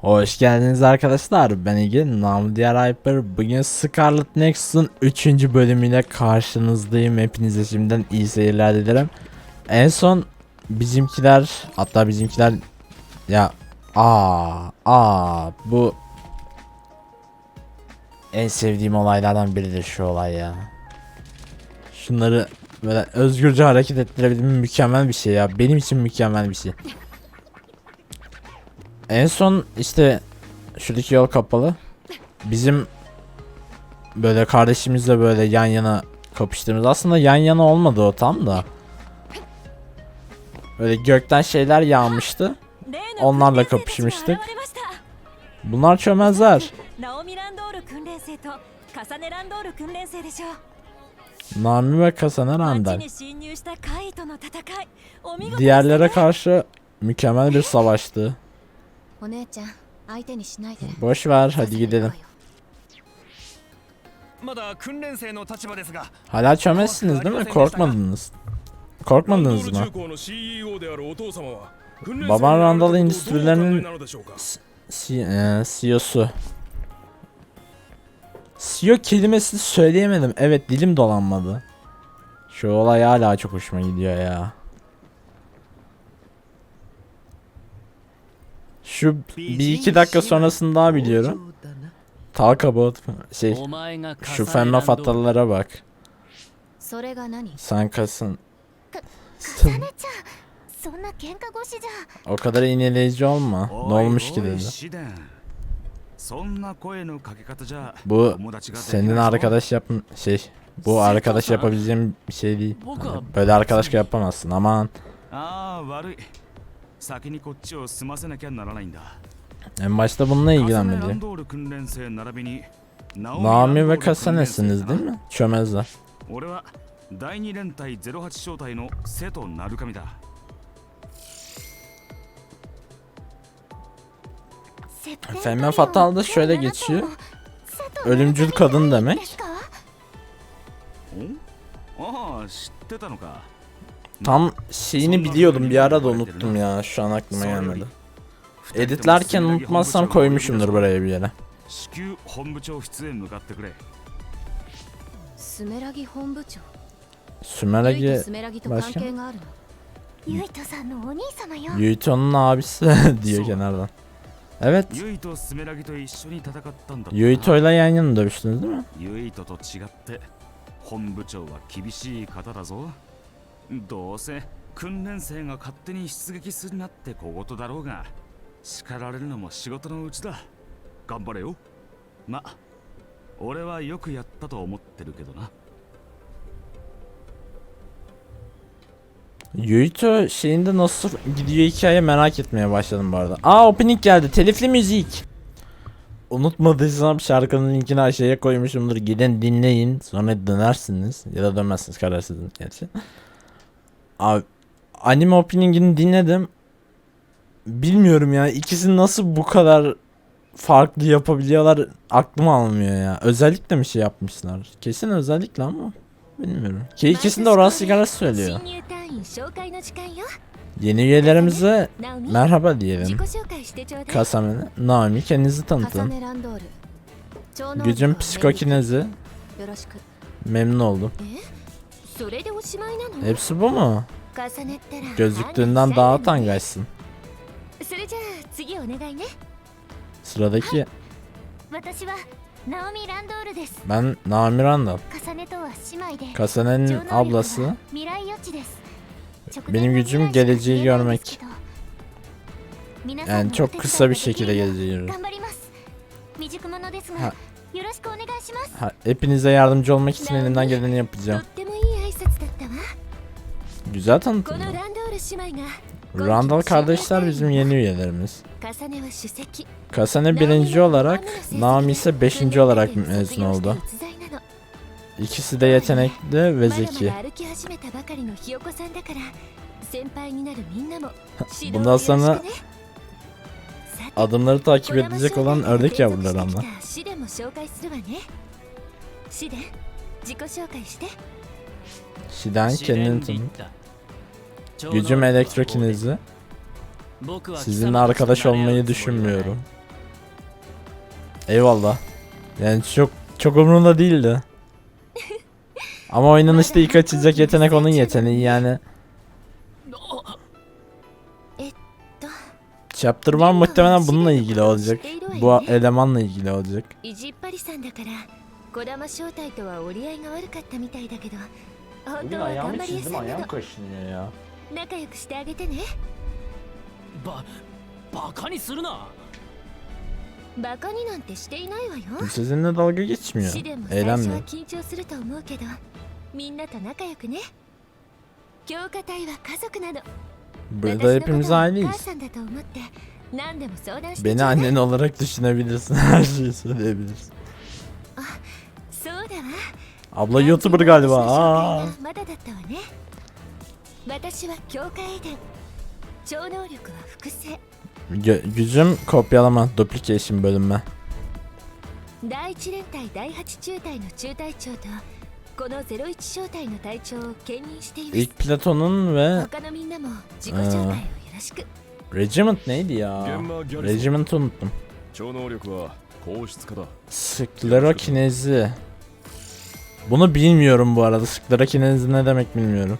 Hoş geldiniz arkadaşlar. Ben Ege, namı diğer Hyper. Bugün Scarlet Nexus'un 3. bölümüyle karşınızdayım. Hepinize şimdiden iyi seyirler dilerim. En son bizimkiler, hatta bizimkiler ya aa aa bu en sevdiğim olaylardan biridir şu olay ya. Şunları böyle özgürce hareket ettirebildiğim mükemmel bir şey ya. Benim için mükemmel bir şey. En son işte şuradaki yol kapalı. Bizim böyle kardeşimizle böyle yan yana kapıştığımız aslında yan yana olmadı o tam da. Böyle gökten şeyler yağmıştı. Onlarla kapışmıştık. Bunlar çömezler. Nami ve Kasane Randall. Diğerlere karşı mükemmel bir savaştı. Boş ver hadi gidelim. Hala çömezsiniz değil mi? Korkmadınız. Korkmadınız mı? Baban Randall Endüstrilerinin CEO'su. CEO kelimesini söyleyemedim. Evet dilim dolanmadı. Şu olay hala çok hoşuma gidiyor ya. Şu bir iki dakika sonrasında biliyorum. Talkabot şey şu Fenna Fatalara bak. Sen kasın. o kadar ineleyici olma. Ne olmuş ki dedi. Bu senin arkadaş yap şey bu arkadaş yapabileceğim bir şey değil. Böyle arkadaş yapamazsın aman. ああ悪い先にこっちを済ませなきゃならないんだ En başta bununla カサネラン ilgilenmeli. ドール訓練生並びにナオミ Nami ランドー ve ル訓練生 Kasane'siniz だ değil mi? Çömezler. 俺は第二連隊08小隊の瀬戸鳴神だ Femme Fatal da şöyle geçiyor. Ölümcül kadın demek. ああ知ってたのか Tam şeyini biliyordum bir ara da unuttum ya şu an aklıma gelmedi. Editlerken unutmazsam koymuşumdur buraya bir yere. Sümeragi başka? Yuito'nun abisi diyor kenardan. Evet. Yuito ile yan yana dövüştünüz değil mi? どうせ訓練生が勝手に出撃するなって小言だろうが叱られるのも仕事のうちだ頑張れよま俺はよくやったと思ってるけどな Yuito şeyinde nasıl gidiyor hikaye merak etmeye başladım bu arada. Aa opening geldi. Telifli müzik. Unutmadıysam şarkının linkini aşağıya koymuşumdur. Gidin dinleyin. Sonra dönersiniz. Ya da dönmezsiniz karar sizin gerçi. Abi anime openingini dinledim. Bilmiyorum ya ikisi nasıl bu kadar farklı yapabiliyorlar aklım almıyor ya. Özellikle mi şey yapmışlar? Kesin özellikle ama bilmiyorum. Ki de orası sigarası söylüyor. Yeni üyelerimize merhaba diyelim. Kasamene, Naomi kendinizi tanıtın. Gücüm psikokinezi. Memnun oldum. Hepsi bu mu? Gözlüklerinden daha utangaçsın. Sıradaki. Ben Naomi Randall. Kasane'nin ablası. Benim gücüm geleceği görmek. Yani çok kısa bir şekilde geleceği görmek. Hepinize yardımcı olmak için elimden geleni yapacağım. Güzel tanıtım. Randall kardeşler bizim yeni üyelerimiz. Kasane birinci olarak, Naomi ise beşinci olarak mezun oldu. İkisi de yetenekli ve zeki. Bundan sonra adımları takip edecek olan ördek yavruları ama. Şiden kendini tanıt. Gücüm elektrokinizi. Sizinle arkadaş olmayı düşünmüyorum. Eyvallah. Yani çok çok umurumda değildi. Ama oynanışta ilk açacak yetenek onun yeteneği yani. Chapter muhtemelen bununla ilgili olacak. Bu elemanla ilgili olacak. Bugün ayağımı çizdim ayağım kaşınıyor ya. 仲良くしてあげてね。バカにするな。バカになんてしていないわよ。自然な道具が緊張すると思うけどみんなと仲良くね。のはお母と思って何でも相談してちょうだい。beni annen あそうだわ。あ私は強化エデン超能力は複製 Gö- gücüm kopyalama, duplication bölünme. 第一連隊第八中隊の中隊長とこの01小隊の隊長を兼任しています İlk Platon'un ve 他のみんなも自己紹介をよろしく Regiment neydi ya? 現場ギャリソン Regiment unuttum. 超能力は硬質化だ Sklerokinezi. Bunu bilmiyorum bu arada. Sklerokinezi ne demek bilmiyorum.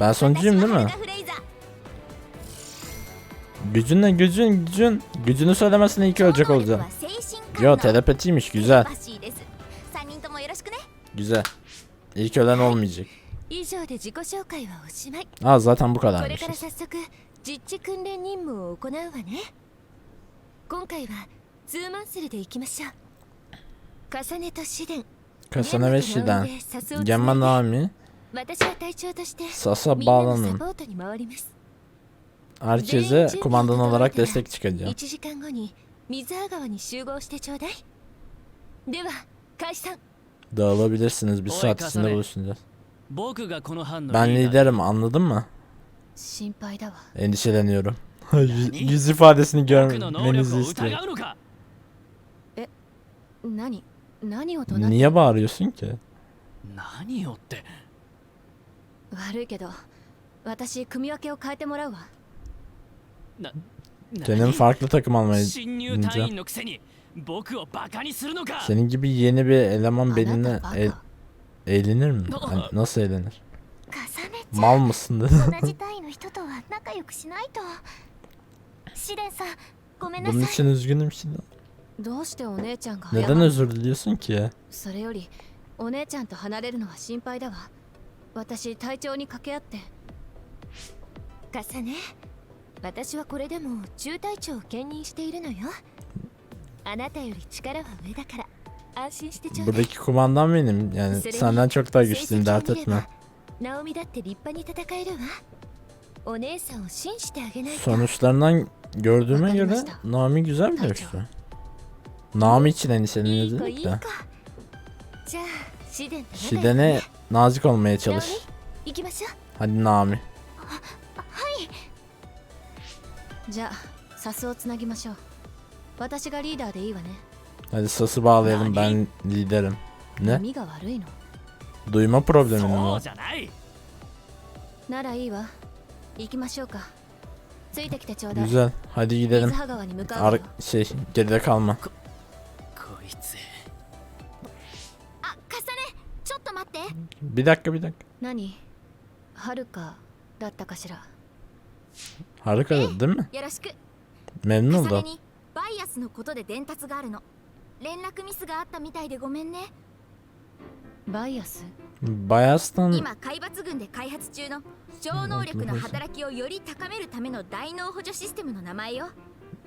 Ben sonuncuyum değil mi? Gücünle gücün gücün gücünü söylemesine iki ölecek olacağım. Yo telepatiymiş güzel. Güzel. İlk ölen olmayacak. Aa zaten bu kadarmış. Kasane ve Shiden. Genma Naomi. Sasa bağlanın. Herkese kumandan olarak destek çıkacağım. Dağılabilirsiniz. Bir saat içinde buluşacağız. Ben liderim anladın mı? Endişeleniyorum. Yüz ifadesini görmenizi eh, istiyorum. Niye bağırıyorsun ki? 何よって悪いけど私組み分けを変えてもらうわな Senin farklı takım almayı 新入隊員のくせに僕をバカにするのか Senin gibi yeni bir eleman あな benimle たバ el- カ eğlenir mi? Aa. Hani nasıl eğlenir? 重ね Mal mısın dedi. 同じ隊の人とは仲良くしないと試練さんごめんな Bunun さい için üzgünüm şimdi. どうしてお姉ちゃんが Neden özür diliyorsun ki? それよりお姉ちゃんと離れるのは心配だわ 私隊長に掛け合って重ね私はこれでも中隊長を兼任しているのよあなたより力は上だから安心してちょうだい Buradaki kumandan benim. Yani senden çok daha güçlüyüm dert etme. ナオミだって立派に戦えるわお姉さんを信じてあげないと Sonuçlarından gördüğüme göre Nami güzel bir dövüşçü. Nami için いい endişeleniyor 子い dedik い de. 子じゃあ Şiden'e nazik olmaya ナオ çalış. ミ行きましょう Hadi Nami. じゃあサスをつなぎましょう私がリーダーでいいわね Hadi sası bağlayalım ben liderim. Ne? 耳が悪いの Duyma problemin mi そう var? じゃないならいいわ行きましょうかついてきてちょうだい Güzel. Hadi gidelim. 水葉川に向かうわ Ar よ şey geride kalma. Bir dakika bir dakika. 何？はるかだったかしら？Harika değil mi? よろしく。Memnun 重ね oldum. にバイアスのことで伝達があるの。連絡ミスがあったみたいでごめんね。バイアス？Bayas'tan 今海抜軍で開発中の超能力の働きをより高めるための大脳補助システムの名前よ。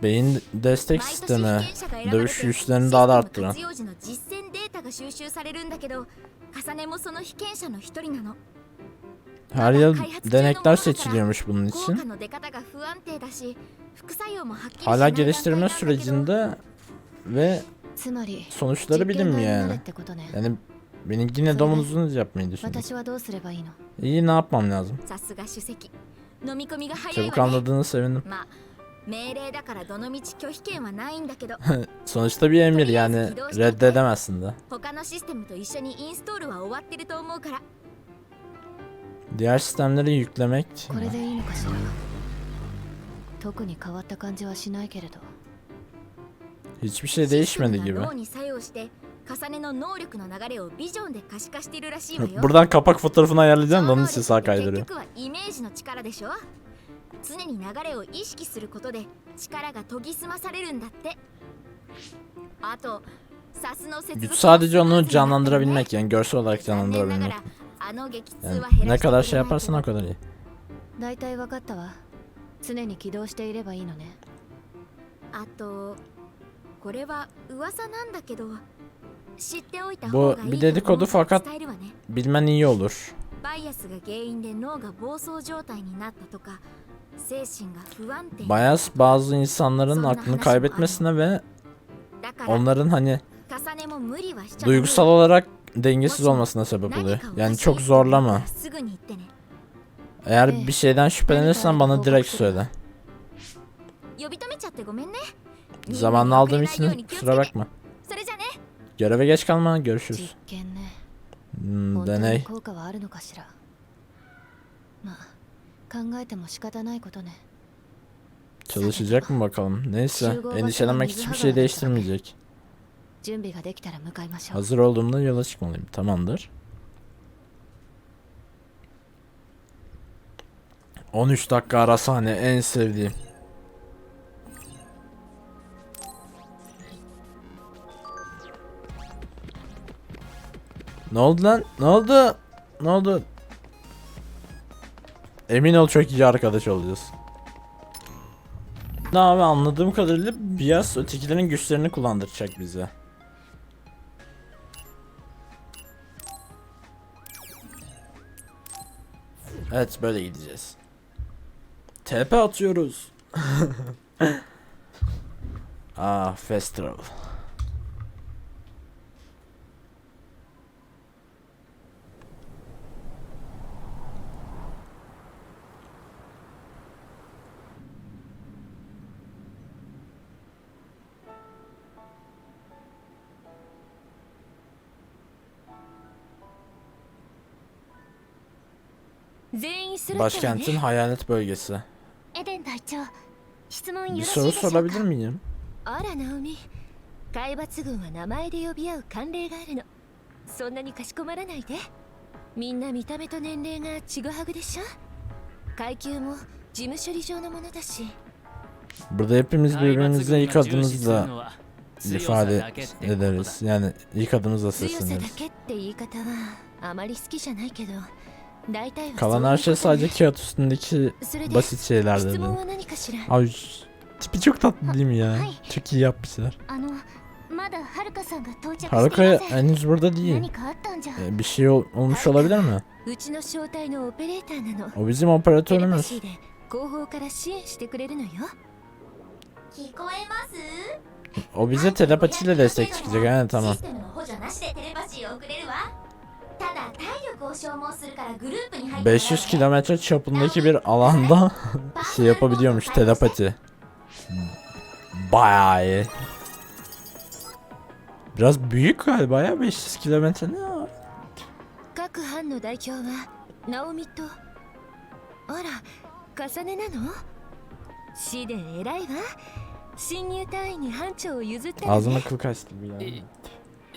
beyin destek 毎年被験者が選ばれて dövüş güçlerini daha da システム arttıran. 活用時の実践データが収集されるんだけど重ねもその被験者の一人なの Her yıl denekler seçiliyormuş bunun 効 için. 果の出方が不安定だし 副作用もはっきりしない Hala 段階 geliştirme なんだけど sürecinde ve つまり sonuçları 実験台 bilinmiyor になるっ yani. てことね Yani benimki yine domuzunu yapmayı düşündüm. 私はどうすればいいの İyi ne yapmam lazım? さすが主席飲み込みが早い Çabuk わね anladığını sevindim. まあ命令だからどのみち拒否権はないんだけど Sonuçta bir emir yani reddedemezsin de. 他 のシステムと一緒にインストールは終わってると思うから。Diğer sistemleri yüklemek これでいいのかしら？特に変わった感じはしないけれど。Hiçbir şey değişmedi システ gibi. ムが脳に作用して重ねの能力の流れをビジョンで可視化しているらしいわよ。Buradan kapak fotoğrafını ayarlayacağım da 超 onun 能 için 力 sağ kaydırıyor. 局はイメージの力でしょ？常に流れを意識することで力が研ぎ澄まされるんだって。あと Güç sadece onu canlandırabilmek yani görsel olarak 残念なが canlandırabilmek. らあの激痛 Yani は減ら ne して kadar く şey れないけ yaparsan ど o kadar iyi. 大体分かったわ常に起動していればいいのねあとこれは噂なんだけど知っておいた方がい Bu い bir と思 dedikodu うから fakat 伝えるわね bilmen iyi olur. バイアスが原因で脳が暴走状態になったとか精神が不安定 Bias bazı insanların aklını kaybetmesine ve だから onların hani 重ねも無理はしちゃダメ duygusal olarak dengesiz olmasına sebep 何 oluyor. かを Yani 教え çok て zorlama. すぐに言ってね Eğer Eh, bir şeyden şüphelenirsen bana direkt söyle. 呼び止めちゃってごめんね Zamanını aldığım için みんなに遅れ kusura ないように気をつけて bakma. それじゃね Göreve geç kalma görüşürüz. 実験ね Hmm, 本当に deney. 効果はあるのかしらまあ考えても仕方ないことね Çalışacak mı bakalım. Neyse endişelenmek hiçbir şey değiştirmeyecek. Hazır olduğumda yola çıkmalıyım. Tamamdır. 13 dakika ara sahne en sevdiğim. Ne oldu lan? Ne oldu? Ne oldu? Emin ol çok iyi arkadaş olacağız. Ne abi anladığım kadarıyla biraz ötekilerin güçlerini kullandıracak bize. Evet böyle gideceğiz. TP atıyoruz. ah fast Başkentin hayalet bölgesi. エデン隊長質問よ Bir ろしい soru でしょう sorabilir か miyim? あらナオミ海抜軍は名前で呼び合う慣例があるのそんなにかしこまらないでみんな見た目と年齢がちぐはぐでしょ階級も事務処理上のものだし Burada hepimiz 海抜 birbirimize 軍 ilk が重視する adımızla のは強さ ifade だけってことだ ederiz. Yani ilk adımızla 強さだ sesleniriz. Kalan her şey sadece kağıt üstündeki basit şeylerden. Yani. Abi tipi çok tatlı değil mi ya? Çok iyi yapmışlar. Haruka henüz burada değil. Ee, bir şey ol olmuş olabilir mi? O bizim operatörümüz. O bize telepatiyle destek çıkacak. Yani tamam. 500 kilometre çapındaki bir alanda şey yapabiliyormuş telepati. Bayağı iyi. Biraz büyük galiba ya 500 kilometre ne ya? 各班の代表はナオミとあら重ねなのシデン偉いわ新入隊員に班長を譲ったの Ağzına ね kıl kaçtı bu ya. い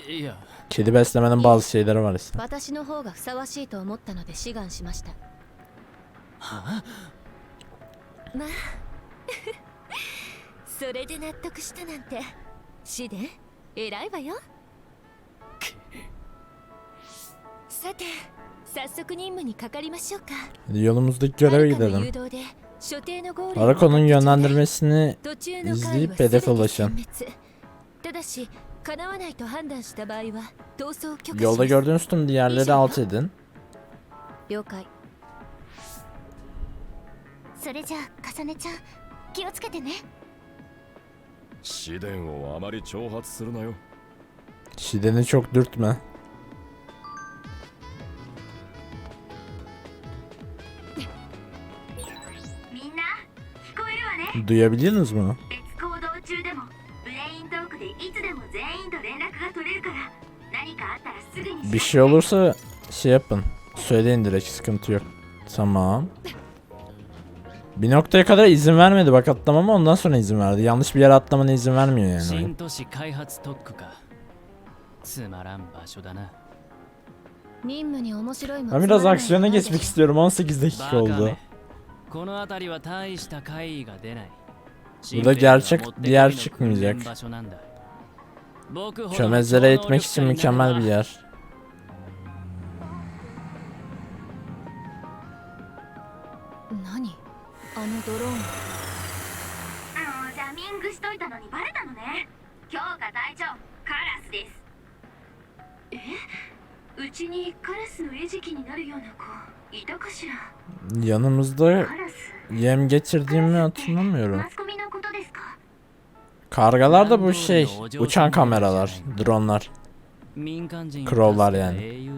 いや Kedi beslemenin bazı şeyleri var işte. Yolumuzdaki göreve gidelim. Arako'nun yönlendirmesini izleyip hedefe ulaşın. Yolda gördüğünüz tüm diğerleri alt edin. Şideni çok dürtme. Duyabiliyorsunuz mu? Bir şey olursa şey yapın. Söyleyin direkt sıkıntı yok. Tamam. Bir noktaya kadar izin vermedi bak atlamama ondan sonra izin verdi. Yanlış bir yere atlamana izin vermiyor yani. 新 oyun. 都市開発特区かつまらん場所だな任務に面白いも Ben つ biraz まらない aksiyona もないで geçmek しょ istiyorum. 18 dakika バカ oldu. めこの辺りは大した怪異が出ない Bu da gerçek diğer çıkmayacak. Çömezlere etmek için mükemmel bir yer. geçirdiğimi hatırlamıyorum. Kargalar da bu şey, uçan kameralar, dronlar. Crow'lar yani.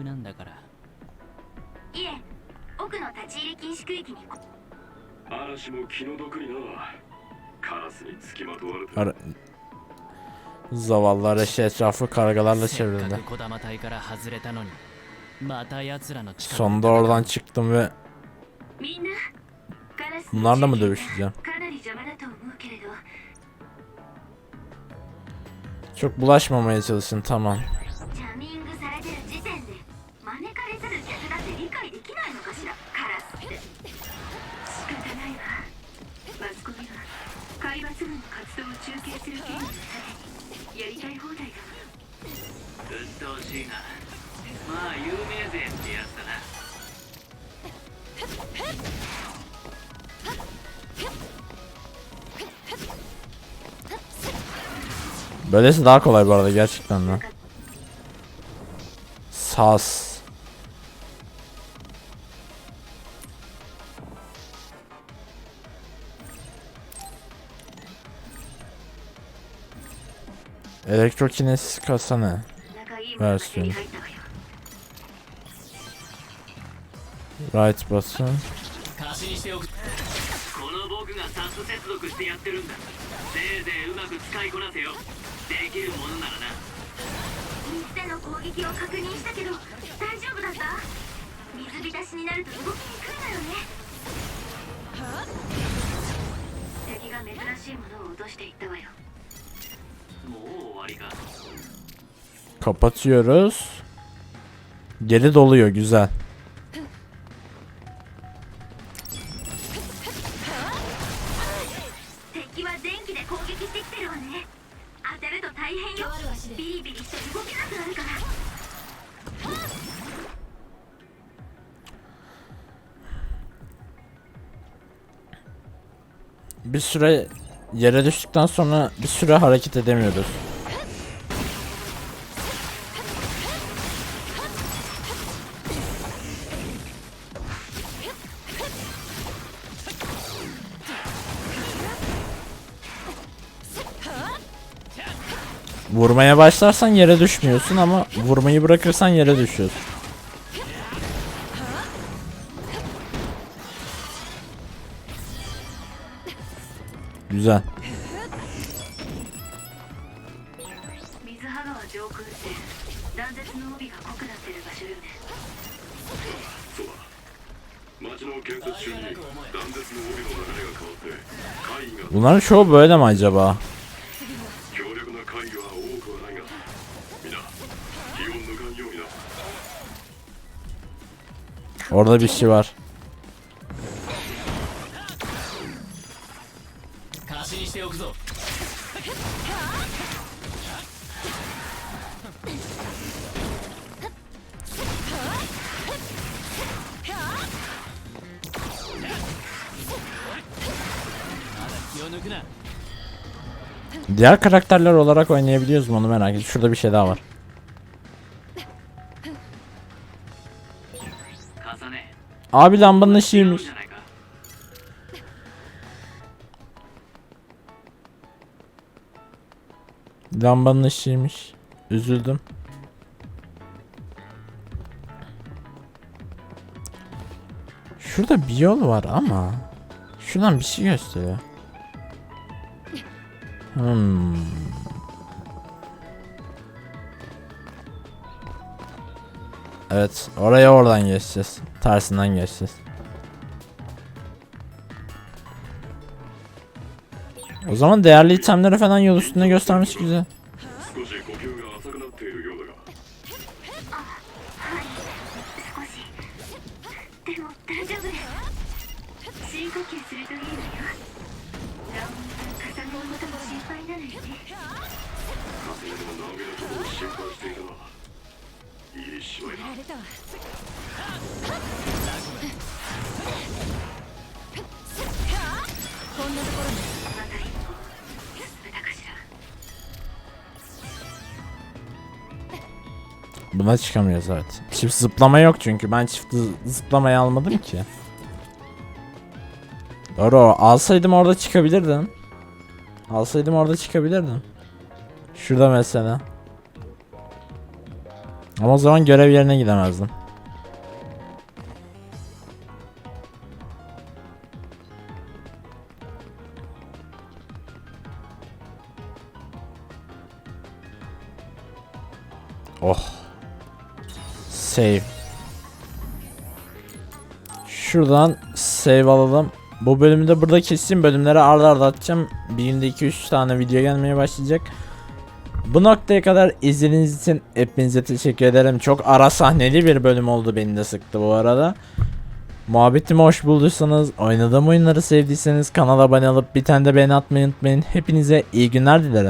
Ara... Zavallı Arashi etrafı kargalarla çevrildi. Sonunda oradan çıktım ve Bunlarla mı dövüşeceğim? Çok bulaşmamaya çalışın tamam. Böylesi daha kolay bu arada gerçekten de. Sas. Elektrokinesis kasana versiyonu. Right basın. してやってるんだ。せいぜいうまく使いこなせよ。できるものならな。水での攻撃を確認したけど大丈夫だった？水浸しになると動きにくいのよね。敵が珍しいものを落としていったわよ。もう終わりか。Kapatıyoruz. Geri doluyor güzel. Süre yere düştükten sonra bir süre hareket edemiyoruz. Vurmaya başlarsan yere düşmüyorsun ama vurmayı bırakırsan yere düşüyorsun. Güzel. Bunların çoğu böyle mi acaba? Orada bir şey var. 貸しにしておくぞ 気を抜くな Diğer karakterler olarak oynayabiliyoruz mu onu merak ediyorum. Şurada bir şey daha var. 重ね Abi lambanın 違う ışığıymış. Lambanın ışığıymış. Üzüldüm. Şurada bir yol var ama şuradan bir şey gösteriyor. Hmm. Evet, oraya oradan geçeceğiz. Tersinden geçeceğiz. Zaman değerli itemleri falan yol üstünde göstermiş güzel. Buna çıkamıyoruz evet. Çift zıplama yok çünkü ben çift zı- zıplamayı almadım ki. Doğru alsaydım orada çıkabilirdim. Alsaydım orada çıkabilirdim. Şurada mesela. Ama o zaman görev yerine gidemezdim. Şuradan save alalım. Bu bölümü de burada keseyim. Bölümleri arda arda atacağım. Bir günde 2-3 tane video gelmeye başlayacak. Bu noktaya kadar izlediğiniz için hepinize teşekkür ederim. Çok ara sahneli bir bölüm oldu beni de sıktı bu arada. Muhabbetimi hoş bulduysanız, oynadığım oyunları sevdiyseniz kanala abone olup bir tane de beğeni atmayı unutmayın. Hepinize iyi günler dilerim.